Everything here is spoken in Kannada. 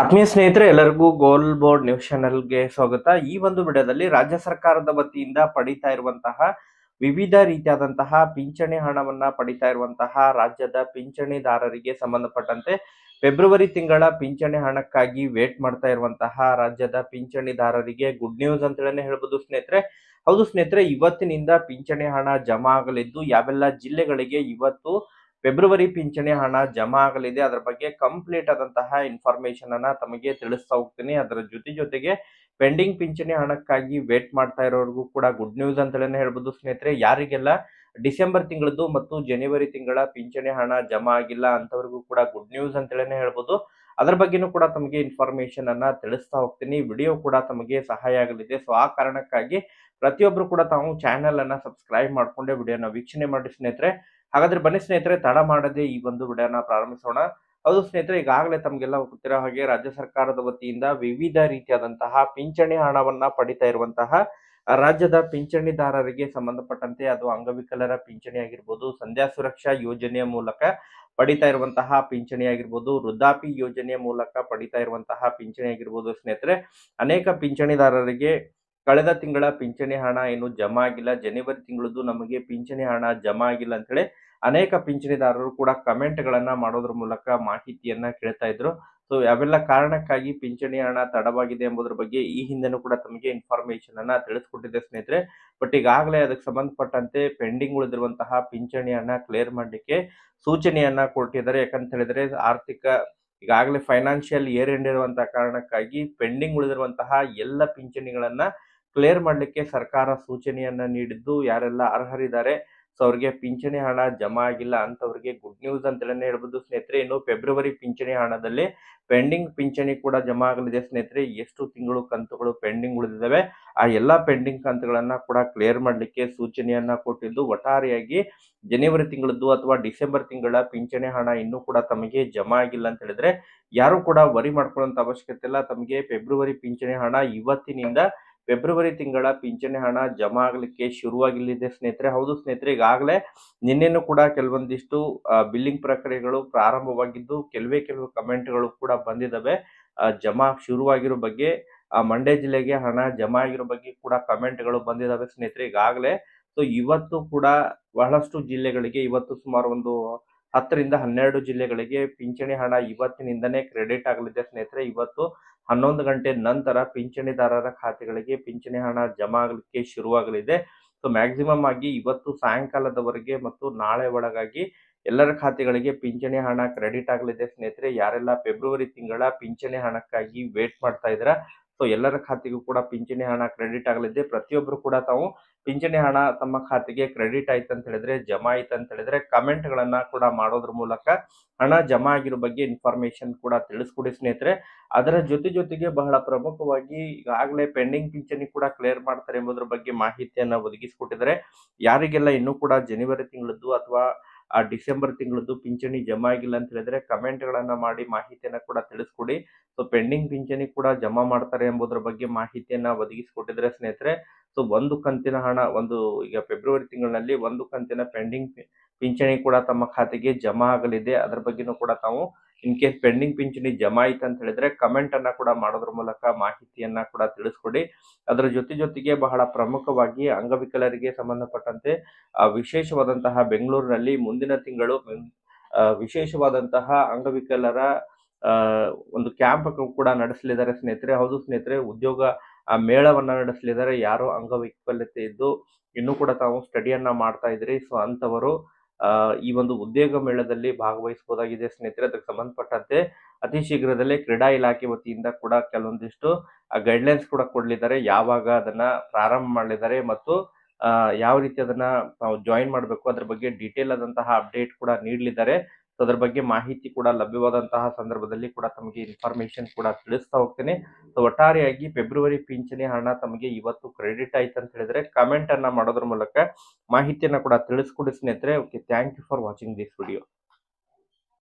ಆತ್ಮೀಯ ಸ್ನೇಹಿತರೆ, ಎಲ್ಲರಿಗೂ ಗೋಲ್ ಬೋರ್ಡ್ ನ್ಯೂಸ್ ಚಾನೆಲ್ಗೆ ಸ್ವಾಗತ. ಈ ಒಂದು ವಿಡಿಯೋದಲ್ಲಿ ರಾಜ್ಯ ಸರ್ಕಾರದ ವತಿಯಿಂದ ಪಡಿತಾ ಇರುವಂತಹ ವಿವಿಧ ರೀತಿಯಾದಂತಹ ಪಿಂಚಣಿ ಹಣವನ್ನ ಪಡಿತಾ ಇರುವಂತಹ ರಾಜ್ಯದ ಪಿಂಚಣಿದಾರರಿಗೆ ಸಂಬಂಧಪಟ್ಟಂತೆ ಫೆಬ್ರವರಿ ತಿಂಗಳ ಪಿಂಚಣಿ ಹಣಕ್ಕಾಗಿ ವೇಟ್ ಮಾಡ್ತಾ ಇರುವಂತಹ ರಾಜ್ಯದ ಪಿಂಚಣಿದಾರರಿಗೆ ಗುಡ್ ನ್ಯೂಸ್ ಅಂತ ಹೇಳಿ ಹೇಳ್ಬೋದು ಸ್ನೇಹಿತರೆ. ಹೌದು ಸ್ನೇಹಿತರೆ, ಇವತ್ತಿನಿಂದ ಪಿಂಚಣಿ ಹಣ ಜಮಾ ಆಗಲಿದ್ದು, ಯಾವೆಲ್ಲ ಜಿಲ್ಲೆಗಳಿಗೆ ಇವತ್ತು ಫೆಬ್ರವರಿ ಪಿಂಚಣಿ ಹಣ ಜಮಾ ಆಗಲಿದೆ. ಅದರ ಬಗ್ಗೆ ಕಂಪ್ಲೀಟ್ ಆದಂತಹ ಇನ್ಫಾರ್ಮೇಶನ್ ಅನ್ನ ತಮಗೆ ತಿಳಿಸ್ತಾ ಹೋಗ್ತೀನಿ. ಅದರ ಜೊತೆ ಜೊತೆಗೆ ಪೆಂಡಿಂಗ್ ಪಿಂಚಣಿ ಹಣಕ್ಕಾಗಿ ವೇಟ್ ಮಾಡ್ತಾ ಇರೋರಿಗೂ ಕೂಡ ಗುಡ್ ನ್ಯೂಸ್ ಅಂತಲೇ ಹೇಳ್ಬೋದು ಸ್ನೇಹಿತರೆ. ಯಾರಿಗೆಲ್ಲ ಡಿಸೆಂಬರ್ ತಿಂಗಳದ್ದು ಮತ್ತು ಜನವರಿ ತಿಂಗಳ ಪಿಂಚಣಿ ಹಣ ಜಮಾ ಆಗಿಲ್ಲ ಅಂತವರಿಗೂ ಕೂಡ ಗುಡ್ ನ್ಯೂಸ್ ಅಂತಲೇ ಹೇಳ್ಬೋದು. ಅದರ ಬಗ್ಗೆನೂ ಕೂಡ ತಮಗೆ ಇನ್ಫಾರ್ಮೇಶನ್ ಅನ್ನ ತಿಳಿಸ್ತಾ ಹೋಗ್ತೀನಿ. ವಿಡಿಯೋ ಕೂಡ ತಮಗೆ ಸಹಾಯ ಆಗಲಿದೆ. ಸೊ ಆ ಕಾರಣಕ್ಕಾಗಿ ಪ್ರತಿಯೊಬ್ಬರು ಕೂಡ ತಾವು ಚಾನೆಲ್ ಅನ್ನ ಸಬ್ಸ್ಕ್ರೈಬ್ ಮಾಡ್ಕೊಂಡೆ ವಿಡಿಯೋನ ವೀಕ್ಷಣೆ ಮಾಡಿ ಸ್ನೇಹಿತರೆ. ಹಾಗಾದ್ರೆ ಬನ್ನಿ ಸ್ನೇಹಿತರೆ, ತಡ ಮಾಡದೆ ಈ ಒಂದು ವಿಡಿಯೋನ ಪ್ರಾರಂಭಿಸೋಣ. ಹೌದು ಸ್ನೇಹಿತರೆ, ಈಗಾಗಲೇ ತಮಗೆಲ್ಲ ಗೊತ್ತಿರೋ ಹಾಗೆ ರಾಜ್ಯ ಸರ್ಕಾರದ ವತಿಯಿಂದ ವಿವಿಧ ರೀತಿಯಾದಂತಹ ಪಿಂಚಣಿ ಹಣವನ್ನ ಪಡಿತಾ ಇರುವಂತಹ ರಾಜ್ಯದ ಪಿಂಚಣಿದಾರರಿಗೆ ಸಂಬಂಧಪಟ್ಟಂತೆ, ಅದು ಅಂಗವಿಕಲರ ಪಿಂಚಣಿ ಆಗಿರ್ಬೋದು, ಸಂಧ್ಯಾ ಸುರಕ್ಷಾ ಯೋಜನೆಯ ಮೂಲಕ ಪಡಿತಾ ಇರುವಂತಹ ಪಿಂಚಣಿ ಆಗಿರ್ಬೋದು ವೃದ್ಧಾಪಿ ಯೋಜನೆಯ ಮೂಲಕ ಪಡಿತಾ ಇರುವಂತಹ ಪಿಂಚಣಿ ಆಗಿರ್ಬೋದು ಸ್ನೇಹಿತರೆ. ಅನೇಕ ಪಿಂಚಣಿದಾರರಿಗೆ ಕಳೆದ ತಿಂಗಳ ಪಿಂಚಣಿ ಹಣ ಏನು ಜಮಾ ಆಗಿಲ್ಲ ಜನವರಿ ತಿಂಗಳದ್ದು ನಮಗೆ ಪಿಂಚಣಿ ಹಣ ಜಮಾ ಆಗಿಲ್ಲ ಅಂತೇಳಿ ಅನೇಕ ಪಿಂಚಣಿದಾರರು ಕೂಡ ಕಮೆಂಟ್ಗಳನ್ನ ಮಾಡೋದ್ರ ಮೂಲಕ ಮಾಹಿತಿಯನ್ನ ಕೇಳ್ತಾ ಇದ್ರು. ಸೊ, ಯಾವೆಲ್ಲ ಕಾರಣಕ್ಕಾಗಿ ಪಿಂಚಣಿ ಹಣ ತಡವಾಗಿದೆ ಎಂಬುದರ ಬಗ್ಗೆ ಈ ಹಿಂದೆನೂ ಕೂಡ ತಮಗೆ ಇನ್ಫಾರ್ಮೇಶನ್ ಅನ್ನ ತಿಳಿಸ್ಕೊಟ್ಟಿದೆ ಸ್ನೇಹಿತರೆ. ಬಟ್ ಈಗಾಗಲೇ ಅದಕ್ಕೆ ಸಂಬಂಧಪಟ್ಟಂತೆ ಪೆಂಡಿಂಗ್ ಉಳಿದಿರುವಂತಹ ಪಿಂಚಣಿ ಹಣ ಕ್ಲಿಯರ್ ಮಾಡಲಿಕ್ಕೆ ಸೂಚನೆಯನ್ನ ಕೊಟ್ಟಿದ್ದಾರೆ. ಯಾಕಂತ ಹೇಳಿದ್ರೆ ಆರ್ಥಿಕ ಈಗಾಗಲೇ ಫೈನಾನ್ಷಿಯಲ್ ಇಯರ್ ಎಂಡ್ ಇರುವಂತಹ ಕಾರಣಕ್ಕಾಗಿ ಪೆಂಡಿಂಗ್ ಉಳಿದಿರುವಂತಹ ಎಲ್ಲ ಪಿಂಚಣಿಗಳನ್ನ ಕ್ಲಿಯರ್ ಮಾಡಲಿಕ್ಕೆ ಸರ್ಕಾರ ಸೂಚನೆಯನ್ನ ನೀಡಿದ್ದು ಯಾರೆಲ್ಲ ಅರ್ಹರಿದ್ದಾರೆ, ಸೊ ಅವ್ರಿಗೆ ಪಿಂಚಣಿ ಹಣ ಜಮಾ ಆಗಿಲ್ಲ ಅಂತವ್ರಿಗೆ ಗುಡ್ ನ್ಯೂಸ್ ಅಂತಲೇ ಹೇಳ್ಬೋದು. ಸ್ನೇಹಿತರೆ, ಇನ್ನು ಫೆಬ್ರವರಿ ಪಿಂಚಣಿ ಹಣದಲ್ಲಿ ಪೆಂಡಿಂಗ್ ಪಿಂಚಣಿ ಕೂಡ ಜಮಾ ಆಗಲಿದೆ. ಸ್ನೇಹಿತರೆ, ಎಷ್ಟು ತಿಂಗಳು ಕಂತುಗಳು ಪೆಂಡಿಂಗ್ ಉಳಿದಿದ್ದಾವೆ, ಆ ಎಲ್ಲ ಪೆಂಡಿಂಗ್ ಕಂತುಗಳನ್ನ ಕೂಡ ಕ್ಲಿಯರ್ ಮಾಡಲಿಕ್ಕೆ ಸೂಚನೆಯನ್ನ ಕೊಟ್ಟಿದ್ದು, ಒಟ್ಟಾರೆಯಾಗಿ ಜನವರಿ ತಿಂಗಳದ್ದು ಅಥವಾ ಡಿಸೆಂಬರ್ ತಿಂಗಳ ಪಿಂಚಣಿ ಹಣ ಇನ್ನೂ ಕೂಡ ತಮಗೆ ಜಮಾ ಆಗಿಲ್ಲ ಅಂತ ಹೇಳಿದ್ರೆ, ಯಾರು ಕೂಡ ವರಿ ಮಾಡ್ಕೊಳ್ಳೋಂತ ಅವಶ್ಯಕತೆ ಇಲ್ಲ. ತಮಗೆ ಫೆಬ್ರವರಿ ಪಿಂಚಣಿ ಹಣ ಇವತ್ತಿನಿಂದ ಫೆಬ್ರವರಿ ತಿಂಗಳ ಪಿಂಚಣಿ ಹಣ ಜಮಾ ಆಗಲಿಕ್ಕೆ ಶುರುವಾಗಿಲ್ಲಿದೆ ಸ್ನೇಹಿತರೆ. ಹೌದು ಸ್ನೇಹಿತರೆ, ಈಗಾಗಲೇ ನಿನ್ನೆನೂ ಕೂಡ ಕೆಲವೊಂದಿಷ್ಟು ಬಿಲ್ಲಿಂಗ್ ಪ್ರಕ್ರಿಯೆಗಳು ಪ್ರಾರಂಭವಾಗಿದ್ದು, ಕೆಲವೇ ಕೆಲವು ಕಮೆಂಟ್ಗಳು ಕೂಡ ಬಂದಿದ್ದಾವೆ ಜಮಾ ಶುರುವಾಗಿರೋ ಬಗ್ಗೆ ಮಂಡ್ಯ ಜಿಲ್ಲೆಗೆ ಹಣ ಜಮಾ ಆಗಿರೋ ಬಗ್ಗೆ ಕೂಡ ಕಮೆಂಟ್ಗಳು ಬಂದಿದ್ದಾವೆ ಸ್ನೇಹಿತರೆ. ಈಗಾಗಲೇ, ಸೊ, ಇವತ್ತು ಕೂಡ ಬಹಳಷ್ಟು ಜಿಲ್ಲೆಗಳಿಗೆ ಇವತ್ತು ಸುಮಾರು ಒಂದು ಹತ್ತರಿಂದ ಹನ್ನೆರಡು ಜಿಲ್ಲೆಗಳಿಗೆ ಪಿಂಚಣಿ ಹಣ ಇವತ್ತಿನಿಂದನೇ ಕ್ರೆಡಿಟ್ ಆಗಲಿದೆ ಸ್ನೇಹಿತರೆ. ಇವತ್ತು ಹನ್ನೊಂದು ಗಂಟೆ ನಂತರ ಪಿಂಚಣಿದಾರರ ಖಾತೆಗಳಿಗೆ ಪಿಂಚಣಿ ಹಣ ಜಮಾ ಆಗಲಿಕ್ಕೆ ಶುರುವಾಗಲಿದೆ. ಸೊ ಮ್ಯಾಕ್ಸಿಮಮ್ ಆಗಿ ಇವತ್ತು ಸಾಯಂಕಾಲದವರೆಗೆ ಮತ್ತು ನಾಳೆ ಒಳಗಾಗಿ ಎಲ್ಲರ ಖಾತೆಗಳಿಗೆ ಪಿಂಚಣಿ ಹಣ ಕ್ರೆಡಿಟ್ ಆಗಲಿದೆ ಸ್ನೇಹಿತರೆ. ಯಾರೆಲ್ಲ ಫೆಬ್ರವರಿ ತಿಂಗಳ ಪಿಂಚಣಿ ಹಣಕ್ಕಾಗಿ ವೇಟ್ ಮಾಡ್ತಾ ಇದ್ರ ಸೊ ಎಲ್ಲರ ಖಾತೆಗೂ ಕೂಡ ಪಿಂಚಣಿ ಹಣ ಕ್ರೆಡಿಟ್ ಆಗಲಿದೆ. ಪ್ರತಿಯೊಬ್ಬರು ಕೂಡ ತಾವು ಪಿಂಚಣಿ ಹಣ ತಮ್ಮ ಖಾತೆಗೆ ಕ್ರೆಡಿಟ್ ಆಯ್ತು ಅಂತ ಹೇಳಿದ್ರೆ, ಜಮಾ ಆಯ್ತು ಅಂತ ಹೇಳಿದ್ರೆ ಕಮೆಂಟ್ ಗಳನ್ನ ಕೂಡ ಮಾಡೋದ್ರ ಮೂಲಕ ಹಣ ಜಮಾ ಆಗಿರೋ ಬಗ್ಗೆ ಇನ್ಫಾರ್ಮೇಶನ್ ಕೂಡ ತಿಳಿಸ್ಕೊಡಿ ಸ್ನೇಹಿತರೆ. ಅದರ ಜೊತೆ ಜೊತೆಗೆ ಬಹಳ ಪ್ರಮುಖವಾಗಿ ಈಗಾಗಲೇ ಪೆಂಡಿಂಗ್ ಪಿಂಚಣಿ ಕೂಡ ಕ್ಲಿಯರ್ ಮಾಡ್ತಾರೆ ಎಂಬುದ್ರ ಬಗ್ಗೆ ಮಾಹಿತಿಯನ್ನ ಒದಗಿಸಿಕೊಟ್ಟಿದ್ದಾರೆ. ಯಾರಿಗೆಲ್ಲ ಇನ್ನೂ ಕೂಡ ಜನವರಿ ತಿಂಗಳದ್ದು ಅಥವಾ ಆ ಡಿಸೆಂಬರ್ ತಿಂಗಳದ್ದು ಪಿಂಚಣಿ ಜಮಾ ಆಗಿಲ್ಲ ಅಂತ ಹೇಳಿದ್ರೆ ಕಮೆಂಟ್ ಗಳನ್ನ ಮಾಡಿ ಮಾಹಿತಿಯನ್ನ ಕೂಡ ತಿಳಿಸ್ಕೊಡಿ. ಸೊ, ಪೆಂಡಿಂಗ್ ಪಿಂಚಣಿ ಕೂಡ ಜಮಾ ಮಾಡ್ತಾರೆ ಎಂಬುದರ ಬಗ್ಗೆ ಮಾಹಿತಿಯನ್ನ ಒದಗಿಸಿಕೊಟ್ಟಿದ್ರೆ ಸ್ನೇಹಿತರೆ, ಸೊ, ಒಂದು ಕಂತಿನ ಹಣ ಒಂದು ಈಗ ಫೆಬ್ರವರಿ ತಿಂಗಳಿನಲ್ಲಿ ಒಂದು ಕಂತಿನ ಪೆಂಡಿಂಗ್ ಪಿಂಚಣಿ ಕೂಡ ತಮ್ಮ ಖಾತೆಗೆ ಜಮಾ ಆಗಲಿದೆ. ಅದರ ಬಗ್ಗೆನೂ ಕೂಡ ತಾವು ಇನ್ ಕೇಸ್ ಪೆಂಡಿಂಗ್ ಪಿಂಚಣಿ ಜಮಾ ಆಯ್ತು ಅಂತ ಹೇಳಿದ್ರೆ ಕಮೆಂಟ್ ಅನ್ನ ಕೂಡ ಮಾಡೋದ್ರ ಮೂಲಕ ಮಾಹಿತಿಯನ್ನ ಕೂಡ ತಿಳಿಸ್ಕೊಡಿ. ಅದರ ಜೊತೆ ಜೊತೆಗೆ ಬಹಳ ಪ್ರಮುಖವಾಗಿ ಅಂಗವಿಕಲರಿಗೆ ಸಂಬಂಧಪಟ್ಟಂತೆ ವಿಶೇಷವಾದಂತಹ ಬೆಂಗಳೂರಿನಲ್ಲಿ ಮುಂದಿನ ತಿಂಗಳು ವಿಶೇಷವಾದಂತಹ ಅಂಗವಿಕಲರ ಒಂದು ಕ್ಯಾಂಪ್ ಕೂಡ ನಡೆಸಲಿದ್ದಾರೆ ಸ್ನೇಹಿತರೆ. ಹೌದು ಸ್ನೇಹಿತರೆ, ಉದ್ಯೋಗ ಮೇಳವನ್ನ ನಡೆಸಲಿದ್ದಾರೆ. ಯಾರು ಅಂಗವಿಕಲತೆ ಇದ್ದು ಇನ್ನೂ ಕೂಡ ತಾವು ಸ್ಟಡಿಯನ್ನ ಮಾಡ್ತಾ ಇದ್ರಿ. ಸೊ ಅಂತವರು ಈ ಒಂದು ಉದ್ಯೋಗ ಮೇಳದಲ್ಲಿ ಭಾಗವಹಿಸಬಹುದಾಗಿದೆ ಸ್ನೇಹಿತರೆ. ಅದಕ್ಕೆ ಸಂಬಂಧಪಟ್ಟಂತೆ ಅತಿ ಶೀಘ್ರದಲ್ಲೇ ಕ್ರೀಡಾ ಇಲಾಖೆ ವತಿಯಿಂದ ಕೂಡ ಕೆಲವೊಂದಿಷ್ಟು ಗೈಡ್ಲೈನ್ಸ್ ಕೂಡ ಕೊಡಲಿದ್ದಾರೆ. ಯಾವಾಗ ಅದನ್ನ ಪ್ರಾರಂಭ ಮಾಡಲಿದ್ದಾರೆ ಮತ್ತು ಯಾವ ರೀತಿ ಅದನ್ನ ಜಾಯಿನ್ ಮಾಡಬೇಕು, ಅದ್ರ ಬಗ್ಗೆ ಡೀಟೇಲ್ ಆದಂತಹ ಅಪ್ಡೇಟ್ ಕೂಡ ನೀಡಲಿದ್ದಾರೆ. ಸೊ ಅದ್ರ ಬಗ್ಗೆ ಮಾಹಿತಿ ಕೂಡ ಲಭ್ಯವಾದಂತಹ ಸಂದರ್ಭದಲ್ಲಿ ಕೂಡ ತಮಗೆ ಇನ್ಫಾರ್ಮೇಶನ್ ಕೂಡ ತಿಳಿಸ್ತಾ ಹೋಗ್ತೇನೆ. ಸೊ ಒಟ್ಟಾರೆಯಾಗಿ ಫೆಬ್ರವರಿ ಪಿಂಚಣಿ ಹಣ ತಮಗೆ ಇವತ್ತು ಕ್ರೆಡಿಟ್ ಆಯ್ತು ಅಂತ ಹೇಳಿದ್ರೆ ಕಮೆಂಟ್ ಅನ್ನ ಮಾಡೋದ್ರ ಮೂಲಕ ಮಾಹಿತಿಯನ್ನ ಕೂಡ ತಿಳಿಸ್ಕೊಡಿ okay thank you for watching this video